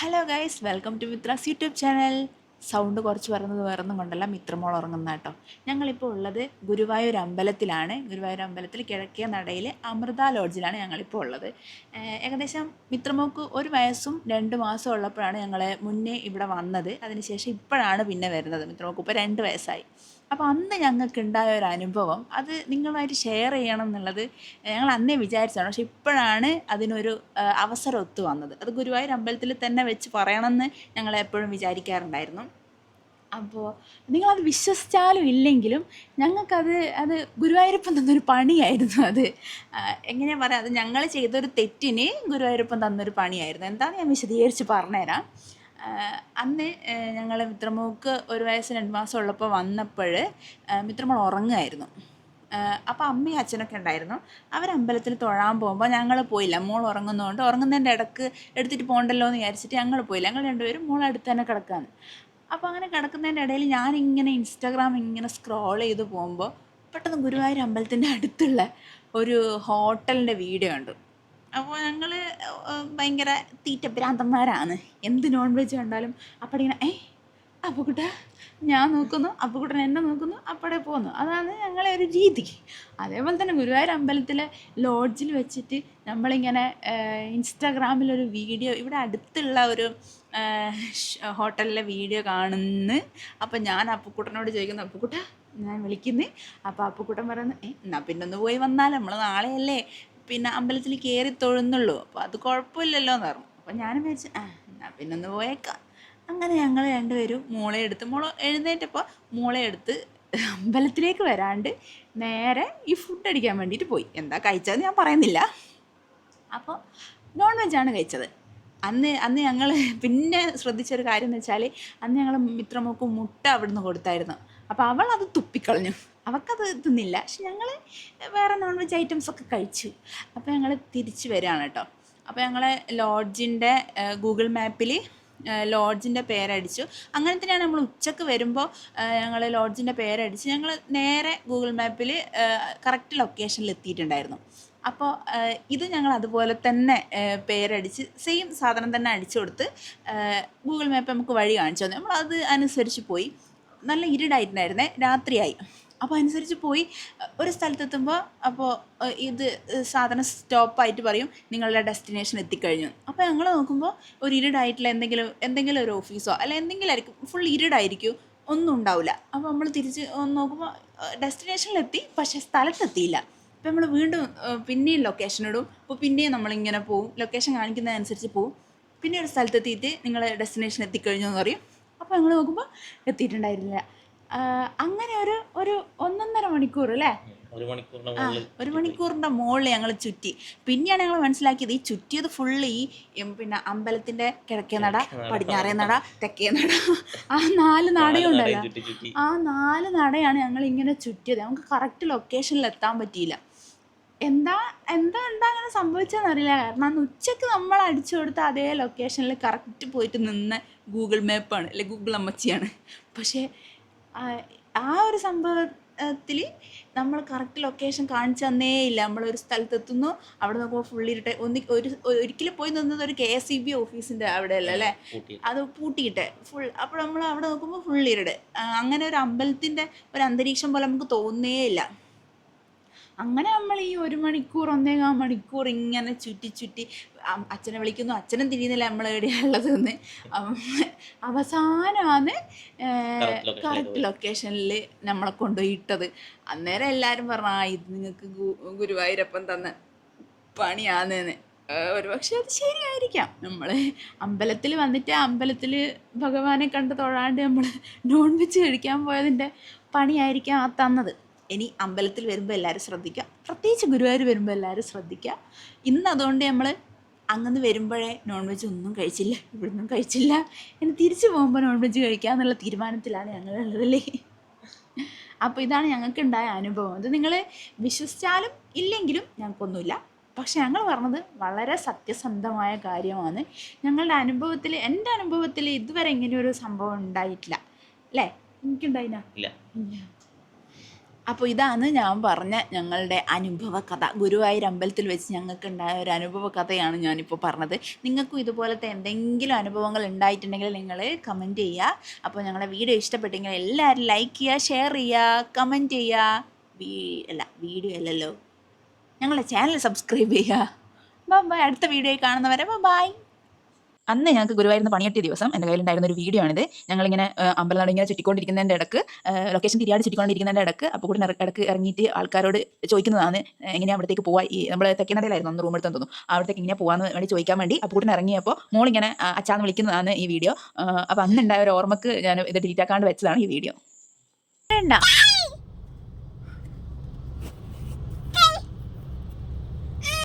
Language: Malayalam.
Hello guys welcome to Mithras YouTube channel sound കുറച്ച് പറയുന്നത് വേറൊന്നും കൊണ്ടല്ല. മിത്രമോൾ ഉറങ്ങുന്ന കേട്ടോ. ഞങ്ങളിപ്പോൾ ഉള്ളത് ഗുരുവായൂർ അമ്പലത്തിലാണ്. ഗുരുവായൂർ അമ്പലത്തിൽ കിഴക്കേ നടയിൽ അമൃത ലോഡ്ജിലാണ് ഞങ്ങളിപ്പോൾ ഉള്ളത്. ഏകദേശം മിത്രമോക്ക് ഒരു വയസ്സും രണ്ട് മാസം ഉള്ളപ്പോഴാണ് ഞങ്ങൾ മുന്നേ ഇവിടെ വന്നത്. അതിനുശേഷം ഇപ്പോഴാണ് പിന്നെ വരുന്നത്. മിത്രമോക്ക് ഇപ്പോൾ രണ്ട് വയസ്സായി. അപ്പോൾ അന്ന് ഞങ്ങൾക്ക് ഉണ്ടായ ഒരു അനുഭവം അത് നിങ്ങളുമായിട്ട് ഷെയർ ചെയ്യണം എന്നുള്ളത് ഞങ്ങൾ അന്നേ വിചാരിച്ചതാണ്. പക്ഷെ ഇപ്പോഴാണ് അതിനൊരു അവസരം ഒത്തു വന്നത്. അത് ഗുരുവായൂർ അമ്പലത്തിൽ തന്നെ വെച്ച് പറയണമെന്ന് ഞങ്ങൾ എപ്പോഴും വിചാരിക്കാറുണ്ടായിരുന്നു. അപ്പോൾ നിങ്ങളത് വിശ്വസിച്ചാലും ഇല്ലെങ്കിലും ഞങ്ങൾക്കത് അത് ഗുരുവായൂരപ്പൻ തന്നൊരു പണിയായിരുന്നു അത്. എങ്ങനെയാണ് പറയാം പറയുക അത് ഞങ്ങൾ ചെയ്തൊരു തെറ്റിന് ഗുരുവായൂരപ്പൻ തന്നൊരു പണിയായിരുന്നു. എന്താണെന്ന് ഞാൻ വിശദീകരിച്ച് പറഞ്ഞുതരാം. അന്ന് ഞങ്ങൾ മിത്രമോക്ക് ഒരു വയസ്സ് രണ്ട് മാസം ഉള്ളപ്പോൾ വന്നപ്പോൾ മിത്രമോൾ ഉറങ്ങുമായിരുന്നു അപ്പോൾ അമ്മയും അച്ഛനൊക്കെ ഉണ്ടായിരുന്നു. അവർ അമ്പലത്തിൽ തൊഴാൻ പോകുമ്പോൾ ഞങ്ങൾ പോയില്ല. മോൾ ഉറങ്ങുന്നതുകൊണ്ട് ഉറങ്ങുന്നതിന്റെ ഇടയ്ക്ക് എടുത്തിട്ട് പോകണ്ടല്ലോ എന്ന് വിചാരിച്ചിട്ട് ഞങ്ങൾ പോയില്ല. ഞങ്ങൾ രണ്ടുപേരും മോൾ അടുത്ത് തന്നെ കിടക്കാന്ന് അപ്പോൾ അങ്ങനെ കിടക്കുന്നതിന്റെ ഇടയിൽ ഞാനിങ്ങനെ ഇൻസ്റ്റാഗ്രാം ഇങ്ങനെ സ്ക്രോൾ ചെയ്ത് പോകുമ്പോൾ പെട്ടെന്ന് ഗുരുവായൂർ അമ്പലത്തിന്റെ അടുത്തുള്ള ഒരു ഹോട്ടലിന്റെ വീഡിയോ ഉണ്ട് അപ്പോൾ ഞങ്ങൾ ഭയങ്കര തീറ്റ ഭ്രാന്തന്മാരാണ്. എന്ത് നോൺ വെജ് കണ്ടാലും അപ്പോൾ ഇങ്ങനെ ഏ അപ്പുക്കുട്ട ഞാൻ നോക്കുന്നു അപ്പുക്കുട്ടൻ എന്നെ നോക്കുന്നു അപ്പടെ പോകുന്നു അതാണ് ഞങ്ങളെ ഒരു രീതി. അതേപോലെ തന്നെ ഗുരുവായൂർ അമ്പലത്തിലെ ലോഡ്ജിൽ വെച്ചിട്ട് നമ്മളിങ്ങനെ ഇൻസ്റ്റാഗ്രാമിലൊരു വീഡിയോ ഇവിടെ അടുത്തുള്ള ഒരു ഹോട്ടലിലെ വീഡിയോ കാണുന്നു. അപ്പം ഞാൻ അപ്പുക്കുട്ടനോട് ചോദിക്കുന്നു അപ്പുക്കുട്ട ഞാൻ വിളിക്കുന്നു. അപ്പോൾ അപ്പുക്കുട്ടൻ പറയുന്നു എന്നാൽ പിന്നെ ഒന്ന് പോയി വന്നാൽ നമ്മൾ നാളെയല്ലേ? പിന്നെ അമ്പലത്തിൽ കയറി തൊഴുന്നുള്ളൂ. അപ്പോൾ അത് കുഴപ്പമില്ലല്ലോ എന്ന് പറഞ്ഞു. അപ്പോൾ ഞാനും വിചാരിച്ചു ആ എന്നാൽ പിന്നെ ഒന്ന് പോയേക്കാം. അങ്ങനെ ഞങ്ങൾ രണ്ടുപേരും മോളെ എടുത്ത് മോൾ എഴുന്നേറ്റപ്പോൾ മോളെ എടുത്ത് അമ്പലത്തിലേക്ക് വരാണ്ട് നേരെ ഈ ഫുഡ് അടിക്കാൻ വേണ്ടിയിട്ട് പോയി. എന്താ കഴിച്ചതെന്ന് ഞാൻ പറയുന്നില്ല. അപ്പോൾ നോൺ വെജാണ് കഴിച്ചത്. അന്ന് അന്ന് ഞങ്ങൾ പിന്നെ ശ്രദ്ധിച്ചൊരു കാര്യം എന്ന് വെച്ചാൽ അന്ന് ഞങ്ങൾ മിത്രമോക്ക് മുട്ട അവിടുന്ന് കൊടുത്തായിരുന്നു. അപ്പോൾ അവൾ അത് തുപ്പിക്കളഞ്ഞു. അവൾക്കത് തിന്നില്ല. പക്ഷെ ഞങ്ങൾ വേറെ നോൺ വെജ് ഐറ്റംസ് ഒക്കെ കഴിച്ചു. അപ്പോൾ ഞങ്ങൾ തിരിച്ചു വരികയാണ് കേട്ടോ. അപ്പോൾ ഞങ്ങൾ ലോഡ്ജിന്റെ ഗൂഗിൾ മാപ്പിൽ ലോഡ്ജിന്റെ പേരടിച്ചു. അങ്ങനെ തന്നെയാണ് നമ്മൾ ഉച്ചയ്ക്ക് വരുമ്പോൾ ഞങ്ങൾ ലോഡ്ജിന്റെ പേരടിച്ച് ഞങ്ങൾ നേരെ ഗൂഗിൾ മാപ്പിൽ കറക്റ്റ് ലൊക്കേഷനിൽ എത്തിയിട്ടുണ്ടായിരുന്നു. അപ്പോൾ ഇത് ഞങ്ങൾ അതുപോലെ തന്നെ പേരടിച്ച് സെയിം സാധനം തന്നെ അടിച്ചു കൊടുത്ത് ഗൂഗിൾ മാപ്പ് നമുക്ക് വഴി കാണിച്ചു തന്നു. നമ്മൾ അത് അനുസരിച്ച് പോയി. നല്ല ഇരുടായിട്ടുണ്ടായിരുന്നേ. രാത്രിയായി. അപ്പോൾ അനുസരിച്ച് പോയി ഒരു സ്ഥലത്തെത്തുമ്പോൾ അപ്പോൾ ഇത് സാധനം സ്റ്റോപ്പായിട്ട് പറയും നിങ്ങളുടെ ഡെസ്റ്റിനേഷൻ എത്തിക്കഴിഞ്ഞു. അപ്പോൾ ഞങ്ങൾ നോക്കുമ്പോൾ ഒരു ഇരുടായിട്ടുള്ള എന്തെങ്കിലും എന്തെങ്കിലും ഒരു ഓഫീസോ അല്ല എന്തെങ്കിലും ആയിരിക്കും ഫുൾ ഇരുടായിരിക്കും ഒന്നും ഉണ്ടാവില്ല അപ്പോൾ നമ്മൾ തിരിച്ച് നോക്കുമ്പോൾ ഡെസ്റ്റിനേഷനിലെത്തി പക്ഷേ സ്ഥലത്തെത്തിയില്ല. അപ്പോൾ നമ്മൾ വീണ്ടും പിന്നെയും ലൊക്കേഷൻ ഇടും അപ്പോൾ പിന്നെയും നമ്മളിങ്ങനെ പോവും. ലൊക്കേഷൻ കാണിക്കുന്നതനുസരിച്ച് പോവും. പിന്നെ ഒരു സ്ഥലത്തെത്തിയിട്ട് നിങ്ങൾ ഡെസ്റ്റിനേഷൻ എത്തിക്കഴിഞ്ഞു എന്ന് പറയും. അപ്പോൾ ഞങ്ങൾ നോക്കുമ്പോൾ എത്തിയിട്ടുണ്ടായിരുന്നില്ല. അങ്ങനെ ഒരു ഒരു ഒന്നൊന്നര മണിക്കൂർ അല്ലേ? ഒരു മണിക്കൂറിന്റെ മുകളിൽ ഞങ്ങൾ ചുറ്റി പിന്നെയാണ് ഞങ്ങൾ മനസ്സിലാക്കിയത് ഈ ചുറ്റിയത് ഫുള്ള് ഈ പിന്നെ അമ്പലത്തിന്റെ കിഴക്കേ നട പടിഞ്ഞാറേ നട തെക്കേ നട. ആ നാല് നടയുണ്ടല്ലോ ആ നാല് നടയാണ് ഞങ്ങൾ ഇങ്ങനെ ചുറ്റിയത്. നമുക്ക് കറക്റ്റ് ലൊക്കേഷനിൽ എത്താൻ പറ്റിയില്ല. എന്താ എന്താ എന്താ അങ്ങനെ സംഭവിച്ചതെന്ന് അറിയില്ല. കാരണം അന്ന് ഉച്ചയ്ക്ക് നമ്മൾ അടിച്ചു കൊടുത്ത അതേ ലൊക്കേഷനിൽ കറക്റ്റ് പോയിട്ട് നിന്ന് ഗൂഗിൾ മാപ്പാണ് അല്ലെ ഗൂഗിൾ അമ്മച്ചിയാണ്. പക്ഷേ ആ, ഒരു സംഭവത്തിൽ നമ്മൾ കറക്റ്റ് ലൊക്കേഷൻ കാണിച്ചു തന്നേ ഇല്ല. നമ്മളൊരു സ്ഥലത്തെത്തുന്നു. അവിടെ നോക്കുമ്പോൾ ഫുള്ളിരുട്ടെ ഒന്ന് ഒരു ഒരിക്കലും പോയി നിന്നത് ഒരു കെ എസ് ഇ ബി ഓഫീസിന്റെ അവിടെ അല്ല? അല്ലേ അത് പൂട്ടിയിട്ടെ ഫുൾ അപ്പോൾ നമ്മൾ അവിടെ നോക്കുമ്പോൾ ഫുൾ ഇരുട്. അങ്ങനെ ഒരു അമ്പലത്തിന്റെ ഒരു അന്തരീക്ഷം പോലെ നമുക്ക് തോന്നേ ഇല്ല. അങ്ങനെ നമ്മൾ ഈ ഒരു മണിക്കൂർ ഒന്നേകാ മണിക്കൂർ ഇങ്ങനെ ചുറ്റി ചുറ്റി അച്ഛനെ വിളിക്കുന്നു അച്ഛനും തിരിയുന്നില്ല നമ്മൾ എവിടെയുള്ളത് എന്ന്. അവസാനമാണ് കറക്റ്റ് ലൊക്കേഷനിൽ നമ്മളെ കൊണ്ടുപോയി ഇട്ടത് അന്നേരം എല്ലാവരും പറഞ്ഞു ആ ഇത് നിങ്ങൾക്ക് ഗുരുവായൂരപ്പം തന്ന പണിയാന്ന് ഒരു പക്ഷേ അത് ശരിയായിരിക്കാം. നമ്മൾ അമ്പലത്തിൽ വന്നിട്ട് അമ്പലത്തിൽ ഭഗവാനെ കണ്ട് തൊഴാണ്ട് നമ്മൾ നോൺ വെജ് കഴിക്കാൻ പോയതിന്റെ പണിയായിരിക്കാം ആ തന്നത്. ഇനി അമ്പലത്തിൽ വരുമ്പോൾ എല്ലാവരും ശ്രദ്ധിക്കുക. പ്രത്യേകിച്ച് ഗുരുവായൂർ വരുമ്പോൾ എല്ലാവരും ശ്രദ്ധിക്കുക. ഇന്ന് അതുകൊണ്ട് നമ്മൾ അങ്ങനെ വരുമ്പോഴേ നോൺ വെജ് ഒന്നും കഴിച്ചില്ല ഇവിടുന്നും കഴിച്ചില്ല. ഇനി തിരിച്ചു പോകുമ്പോൾ നോൺ വെജ് കഴിക്കുക എന്നുള്ള തീരുമാനത്തിലാണ് ഞങ്ങളുള്ളതല്ലേ? അപ്പോൾ ഇതാണ് ഞങ്ങൾക്ക് ഉണ്ടായ അനുഭവം. അത് നിങ്ങൾ വിശ്വസിച്ചാലും ഇല്ലെങ്കിലും ഞങ്ങൾക്കൊന്നുമില്ല. പക്ഷെ ഞങ്ങൾ പറഞ്ഞത് വളരെ സത്യസന്ധമായ കാര്യമാണ്. ഞങ്ങളുടെ അനുഭവത്തിൽ എന്റെ അനുഭവത്തിൽ ഇതുവരെ ഇങ്ങനെ ഒരു സംഭവം ഉണ്ടായിട്ടില്ല. അല്ലേ? എനിക്കുണ്ടായില്ല ഇല്ല. അപ്പോൾ ഇതാണ് ഞാൻ പറഞ്ഞ ഞങ്ങളുടെ അനുഭവ കഥ ഗുരുവായൂർ അമ്പലത്തിൽ വെച്ച് ഞങ്ങൾക്ക് ഉണ്ടായ ഒരു അനുഭവ കഥയാണ് ഞാനിപ്പോൾ പറഞ്ഞത്. നിങ്ങൾക്കും ഇതുപോലത്തെ എന്തെങ്കിലും അനുഭവങ്ങൾ ഉണ്ടായിട്ടുണ്ടെങ്കിൽ നിങ്ങൾ കമന്റ് ചെയ്യുക. അപ്പോൾ ഞങ്ങളുടെ വീഡിയോ ഇഷ്ടപ്പെട്ടെങ്കിൽ എല്ലാവരും ലൈക്ക് ചെയ്യുക ഷെയർ ചെയ്യുക കമന്റ് ചെയ്യുക. വീ അല്ല വീഡിയോ അല്ലല്ലോ. ഞങ്ങളുടെ ചാനൽ സബ്സ്ക്രൈബ് ചെയ്യുക. ബൈ അടുത്ത വീഡിയോയിൽ കാണുന്നവരെ ബൈ അന്ന് ഞങ്ങൾക്ക് ഗുരുവായൂരിന്ന് പണിയെട്ടിയ ദിവസം എന്റെ കയ്യിലുണ്ടായിരുന്ന ഒരു വീഡിയോ ആണിത്. ഞങ്ങളിങ്ങനെ അമ്പലനട ഇങ്ങനെ ചുറ്റിക്കൊണ്ടിരിക്കുന്നതിന്റെ ഇടയ്ക്ക് ലൊക്കേഷൻ തിരിയാതെ ചുറ്റിക്കൊണ്ടിരിക്കുന്നതിന്റെ ഇടയ്ക്ക് അപ്പോൾ കൂടി ഇട- ഇടയ്ക്ക് ഇറങ്ങിയിട്ട് ആൾക്കാരോട് ചോദിക്കുന്നതാണ് എങ്ങനെയാണ് അവിടത്തേക്ക് പോവാ? ഈ നമ്മൾ തെക്കേനടയിലായിരുന്നു അന്ന് റൂം എടുത്തെന്ന് തോന്നുന്നു അവിടത്തേക്ക് ഇങ്ങനെ പോകാമെന്ന് വേണ്ടി ചോദിക്കാൻ വേണ്ടി അപ്പോൾ കൂടി ഇറങ്ങിയപ്പോൾ മോളിങ്ങനെ അച്ചാന്ന് വിളിക്കുന്നതാണ് ഈ വീഡിയോ അപ്പോൾ അന്നുണ്ടായ ഒരു ഓർമ്മക്ക് ഞാൻ ഇത് ഡിലീറ്റ് ആക്കാണ്ട് വെച്ചതാണ് ഈ വീഡിയോ വേണ്ട.